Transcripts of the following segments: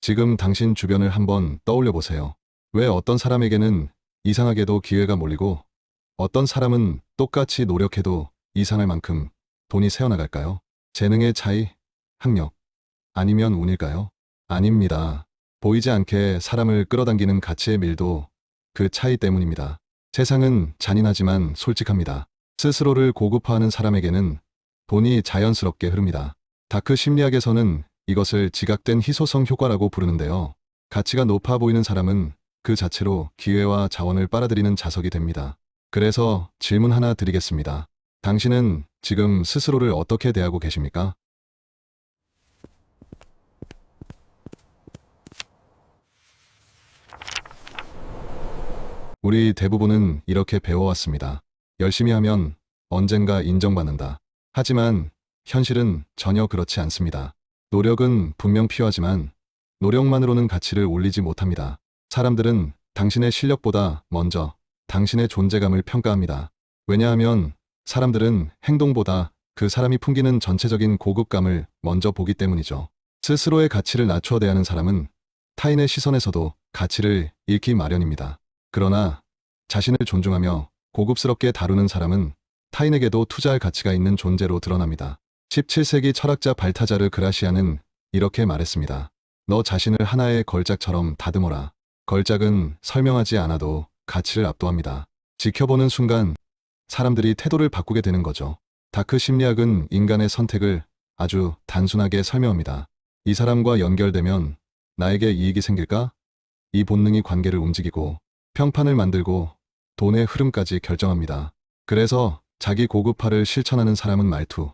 지금 당신 주변을 한번 떠올려 보세요. 왜 어떤 사람에게는 이상하게도 기회가 몰리고 어떤 사람은 똑같이 노력해도 이상할 만큼 돈이 새어나갈까요? 재능의 차이? 학력? 아니면 운일까요? 아닙니다. 보이지 않게 사람을 끌어당기는 가치의 밀도 그 차이 때문입니다. 세상은 잔인하지만 솔직합니다. 스스로를 고급화하는 사람에게는 돈이 자연스럽게 흐릅니다. 다크 심리학에서는 이것을 지각된 희소성 효과라고 부르는데요. 가치가 높아 보이는 사람은 그 자체로 기회와 자원을 빨아들이는 자석이 됩니다. 그래서 질문 하나 드리겠습니다. 당신은 지금 스스로를 어떻게 대하고 계십니까? 우리 대부분은 이렇게 배워왔습니다. 열심히 하면 언젠가 인정받는다. 하지만 현실은 전혀 그렇지 않습니다. 노력은 분명 필요하지만 노력만으로는 가치를 올리지 못합니다. 사람들은 당신의 실력보다 먼저 당신의 존재감을 평가합니다. 왜냐하면 사람들은 행동보다 그 사람이 풍기는 전체적인 고급감을 먼저 보기 때문이죠. 스스로의 가치를 낮춰 대하는 사람은 타인의 시선에서도 가치를 잃기 마련입니다. 그러나 자신을 존중하며 고급스럽게 다루는 사람은 타인에게도 투자할 가치가 있는 존재로 드러납니다. 17세기 철학자 발타자르 그라시아는 이렇게 말했습니다. 너 자신을 하나의 걸작처럼 다듬어라. 걸작은 설명하지 않아도 가치를 압도합니다. 지켜보는 순간 사람들이 태도를 바꾸게 되는 거죠. 다크 심리학은 인간의 선택을 아주 단순하게 설명합니다. 이 사람과 연결되면 나에게 이익이 생길까? 이 본능이 관계를 움직이고 평판을 만들고 돈의 흐름까지 결정합니다. 그래서 자기 고급화를 실천하는 사람은 말투,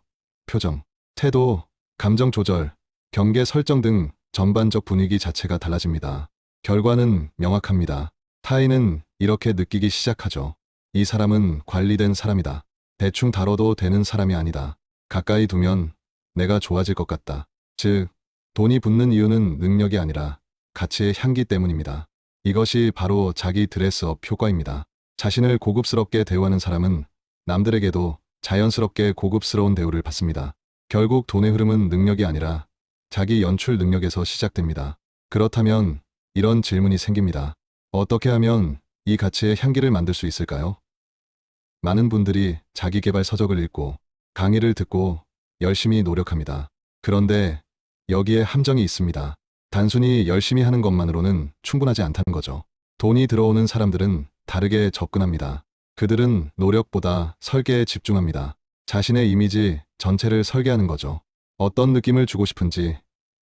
표정, 태도, 감정 조절, 경계 설정 등 전반적 분위기 자체가 달라집니다. 결과는 명확합니다. 타인은 이렇게 느끼기 시작하죠. 이 사람은 관리된 사람이다. 대충 다뤄도 되는 사람이 아니다. 가까이 두면 내가 좋아질 것 같다. 즉, 돈이 붙는 이유는 능력이 아니라 가치의 향기 때문입니다. 이것이 바로 자기 드레스업 효과입니다. 자신을 고급스럽게 대우하는 사람은 남들에게도 자연스럽게 고급스러운 대우를 받습니다. 결국 돈의 흐름은 능력이 아니라 자기 연출 능력에서 시작됩니다. 그렇다면 이런 질문이 생깁니다. 어떻게 하면 이 가치의 향기를 만들 수 있을까요? 많은 분들이 자기 개발 서적을 읽고 강의를 듣고 열심히 노력합니다. 그런데 여기에 함정이 있습니다. 단순히 열심히 하는 것만으로는 충분하지 않다는 거죠. 돈이 들어오는 사람들은 다르게 접근합니다. 그들은 노력보다 설계에 집중합니다. 자신의 이미지 전체를 설계하는 거죠. 어떤 느낌을 주고 싶은지,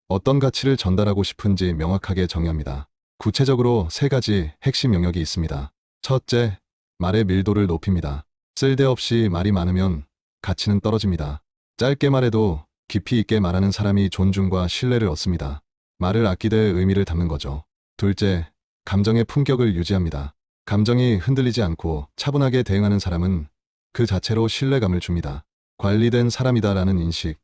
어떤 가치를 전달하고 싶은지 명확하게 정의합니다. 구체적으로 세 가지 핵심 영역이 있습니다. 첫째, 말의 밀도를 높입니다. 쓸데없이 말이 많으면 가치는 떨어집니다. 짧게 말해도 깊이 있게 말하는 사람이 존중과 신뢰를 얻습니다. 말을 아끼되 의미를 담는 거죠. 둘째, 감정의 품격을 유지합니다. 감정이 흔들리지 않고 차분하게 대응하는 사람은 그 자체로 신뢰감을 줍니다. 관리된 사람이다라는 인식.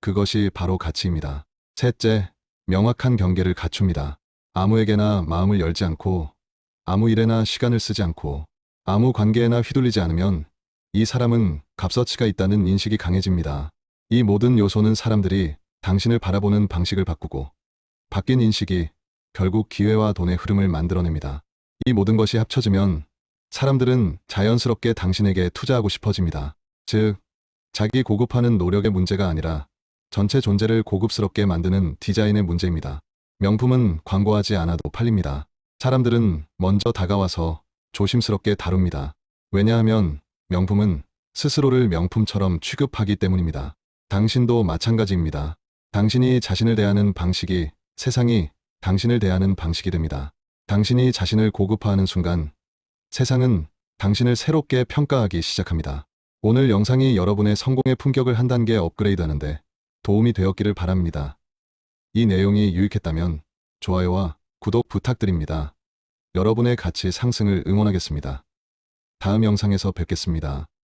그것이 바로 가치입니다. 셋째, 명확한 경계를 갖춥니다. 아무에게나 마음을 열지 않고 아무 일에나 시간을 쓰지 않고 아무 관계에나 휘둘리지 않으면 이 사람은 값어치가 있다는 인식이 강해집니다. 이 모든 요소는 사람들이 당신을 바라보는 방식을 바꾸고 바뀐 인식이 결국 기회와 돈의 흐름을 만들어냅니다. 이 모든 것이 합쳐지면 사람들은 자연스럽게 당신에게 투자하고 싶어집니다. 즉, 자기 고급화는 노력의 문제가 아니라 전체 존재를 고급스럽게 만드는 디자인의 문제입니다. 명품은 광고하지 않아도 팔립니다. 사람들은 먼저 다가와서 조심스럽게 다룹니다. 왜냐하면 명품은 스스로를 명품처럼 취급하기 때문입니다. 당신도 마찬가지입니다. 당신이 자신을 대하는 방식이 세상이 당신을 대하는 방식이 됩니다. 당신이 자신을 고급화하는 순간 세상은 당신을 새롭게 평가하기 시작합니다. 오늘 영상이 여러분의 성공의 품격을 한 단계 업그레이드 하는데 도움이 되었기를 바랍니다. 이 내용이 유익했다면 좋아요와 구독 부탁드립니다. 여러분의 가치 상승을 응원하겠습니다. 다음 영상에서 뵙겠습니다.